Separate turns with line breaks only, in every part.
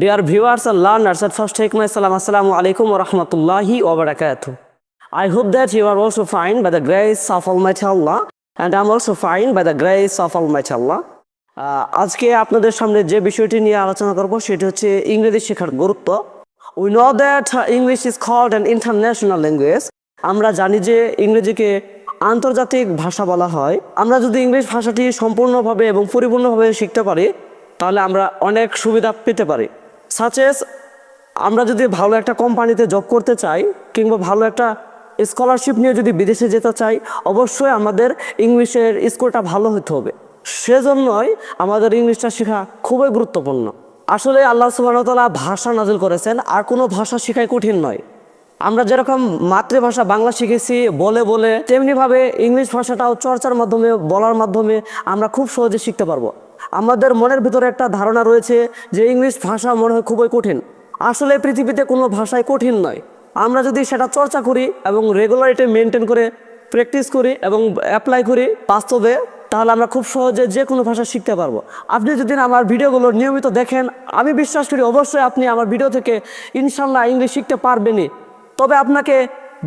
Dear viewers and learners at first take my সালাম আসসালামু আলাইকুম ও রহমতুল্লাহি ওবরাকাত I hope that you are also fine by the grace of all my ছাল্লা and I am also fine by the grace of all my ছাল্লা আজকে আপনাদের সামনে যে বিষয়টি নিয়ে আলোচনা করব, সেটি হচ্ছে ইংরেজি শেখার গুরুত্ব। We know that English is called and international language আমরা জানি যে ইংরেজিকে আন্তর্জাতিক ভাষা বলা হয়। আমরা যদি ইংলিশ ভাষাটি সম্পূর্ণভাবে এবং পরিপূর্ণভাবে শিখতে পারি, তাহলে আমরা অনেক সুবিধা পেতে পারি। সাচেস আমরা যদি ভালো একটা কোম্পানিতে জব করতে চাই, কিংবা ভালো একটা স্কলারশিপ নিয়ে যদি বিদেশে যেতে চাই, অবশ্যই আমাদের ইংলিশের স্কোরটা ভালো হতে হবে। সেজন্যই আমাদের ইংলিশটা শেখা খুবই গুরুত্বপূর্ণ। আসলে আল্লাহ সুবাহতাল্লাহ ভাষা নাজিল করেছেন, আর কোনো ভাষা শেখাই কঠিন নয়। আমরা যেরকম মাতৃভাষা বাংলা শিখেছি, বলে বলে, তেমনিভাবে ইংলিশ ভাষাটাও চর্চার মাধ্যমে, বলার মাধ্যমে আমরা খুব সহজে শিখতে পারব। আমাদের মনের ভিতরে একটা ধারণা রয়েছে যে ইংলিশ ভাষা মনে হয় খুবই কঠিন। আসলে পৃথিবীতে কোনো ভাষাই কঠিন নয়। আমরা যদি সেটা চর্চা করি এবং রেগুলারিটি মেনটেন করে প্র্যাকটিস করি এবং অ্যাপ্লাই করি বাস্তবে, তাহলে আমরা খুব সহজে যে কোনো ভাষা শিখতে পারব। আপনি যদি আমার ভিডিওগুলো নিয়মিত দেখেন, আমি বিশ্বাস করি অবশ্যই আপনি আমার ভিডিও থেকে ইনশাল্লাহ ইংলিশ শিখতে পারবেনই। তবে আপনাকে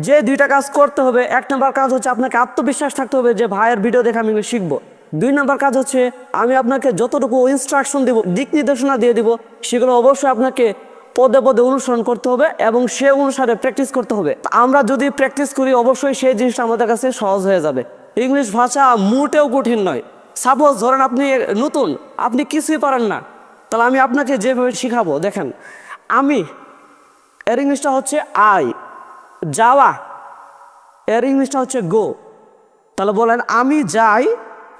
যে দুইটা কাজ করতে হবে, এক নম্বর কাজ হচ্ছে আপনাকে আত্মবিশ্বাস থাকতে হবে যে ভাইয়ের ভিডিও দেখে আমি ইংলিশ শিখব। দুই নম্বর কাজ হচ্ছে, আমি আপনাকে যতটুকু ইনস্ট্রাকশন দিব, দিক নির্দেশনা দিয়ে দিব, সেগুলো অবশ্যই আপনাকে পদে পদে অনুসরণ করতে হবে এবং সে অনুসারে প্র্যাকটিস করতে হবে। আমরা যদি প্র্যাকটিস করি, অবশ্যই সেই জিনিসটা আমাদের কাছে সহজ হয়ে যাবে। ইংলিশ ভাষা মোটেও কঠিন নয়। সাপোজ ধরেন আপনি নতুন, আপনি কিছুই পারেন না, তাহলে আমি আপনাকে যেভাবে শিখাবো, দেখেন, আমি, এর ইংলিশটা হচ্ছে আই যাওয়া, এর ইংলিশটা হচ্ছে গো তাহলে বলেন, আমি যাই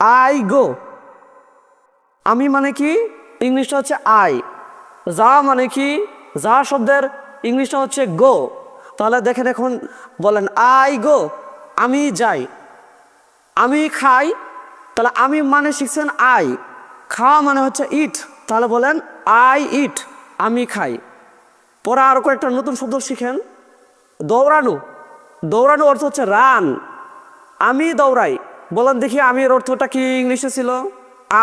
আই গো আমি মানে কি? ইংলিশটা হচ্ছে আই যা মানে কি? যা শব্দের ইংলিশটা হচ্ছে গো তাহলে দেখেন এখন বলেন আই গো আমি যাই। আমি খাই, তাহলে আমি মানে শিখছেন আই খাওয়া মানে হচ্ছে ইট তাহলে বলেন আই ইট আমি খাই। পরে আরও কয়েকটা নতুন শব্দ শিখেন। দৌড়ানো। দৌড়ানো অর্থ হচ্ছে রান আমি দৌড়াই। বলেন দেখি আমি এর অর্থটা কি ইংলিশে ছিল?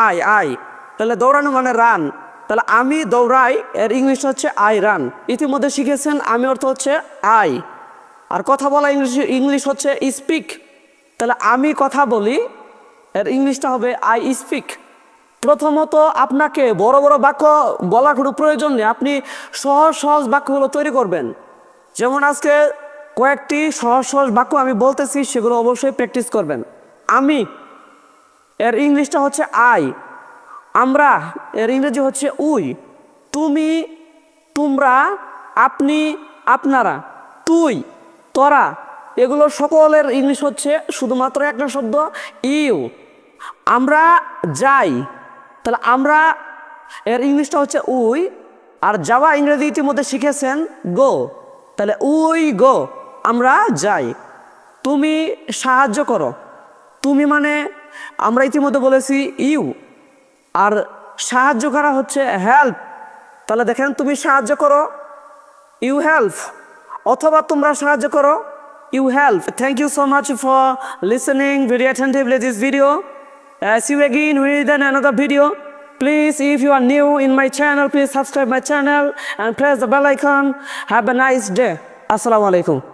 আই আই তাহলে দৌড়ানো মানে রান তাহলে আমি দৌড়াই, এর ইংলিশ হচ্ছে আই রান ইতিমধ্যে শিখেছেন, আমি অর্থ হচ্ছে আই আর কথা বলা ইংলিশ ইংলিশ হচ্ছে স্পিক তাহলে আমি কথা বলি, এর ইংলিশটা হবে আই স্পিক প্রথমত আপনাকে বড় বড় বাক্য বলার কোনো প্রয়োজন নেই, আপনি সহজ সহজ বাক্যগুলো তৈরি করবেন। যেমন আজকে কয়েকটি সহজ সহজ বাক্য আমি বলতেছি, সেগুলো অবশ্যই প্র্যাকটিস করবেন। আমি। এর ইংলিশটা হচ্ছে আই আমরা, এর ইংরেজি হচ্ছে উই। তুমি, তোমরা, আপনি, আপনারা, তুই, তোরা, এগুলো সকলের ইংলিশ হচ্ছে শুধুমাত্র একটা শব্দ, ইউ। আমরা যাই। তাহলে আমরা, এর ইংলিশটা হচ্ছে উই। আর যাওয়া ইংরেজি ইতিমধ্যে শিখেছেন, গো। তাহলে উই, গো। আমরা যাই। তুমি সাহায্য করো। তুমি মানে আমরা ইতিমধ্যে বলেছি ইউ। আর সাহায্য করা হচ্ছে হেল্প। তাহলে দেখেন, তুমি সাহায্য করো, ইউ হেল্প। অথবা তোমরা সাহায্য করো, you help. Thank you so much for listening very attentively this video as you again with than another video please if you are new in my channel please subscribe my channel and press the bell icon have a nice day আসসালামু আলাইকুম